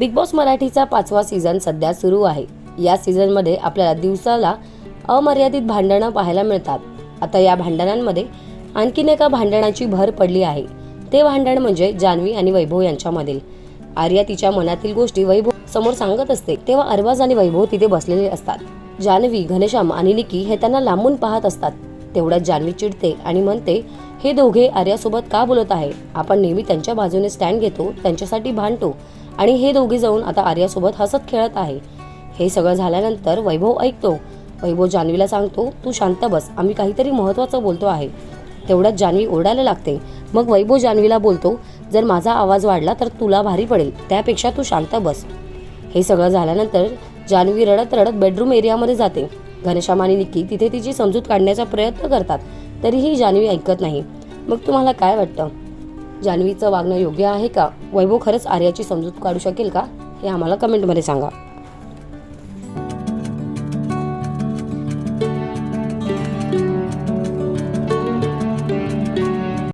Big boss मराठीचा पाचवा season सध्या सुरू आहे. या सीझनमध्ये आपल्याला दिवसाला अमर्यादित भांडणं पाहायला मिळतात. आता या भांडणांमध्ये आणखीन एका भांडणाची भर पडली आहे. ते भांडण म्हणजे जान्हवी आणि वैभव यांच्यामधील. आर्या तिच्या मनातील गोष्टी वैभव समोर सांगत असते तेव्हा अरबाज आणि वैभव तिथे बसलेले असतात. जान्हवी घनश्याम आणि निकी हे त्यांना लांबून पाहत असतात. तेवढ्यात जान्हवी चिडते आणि म्हणते हे दोघे आर्यासोबत का बोलत आहे आपण नेहमी त्यांच्या बाजूने स्टँड घेतो त्यांच्यासाठी भांडतो आणि हे दोघे जाऊन आता आर्यासोबत हसत खेळत आहे. हे सगळं झाल्यानंतर वैभव ऐकतो. वैभव जान्हवीला सांगतो तू शांत बस आम्ही काहीतरी महत्त्वाचं बोलतो आहे. तेवढ्यात जान्हवी ओरडायला लागते. मग वैभव जान्हवीला बोलतो जर माझा आवाज वाढला तर तुला भारी पडेल त्यापेक्षा तू शांत बस. हे सगळं झाल्यानंतर जान्हवी रडत रडत बेडरूम एरियामध्ये जाते. घनश्याम आणि निक्की तिथे तिची समजूत काढण्याचा प्रयत्न करतात. तरीही जान्हवी ऐकत नाही. मग तुम्हाला काय वाटतं? जान्हवीचं वागणं योग्य आहे का? वैभव खरंच आर्याची समजूत काढू शकेल का? हे आम्हाला कमेंटमध्ये सांगा.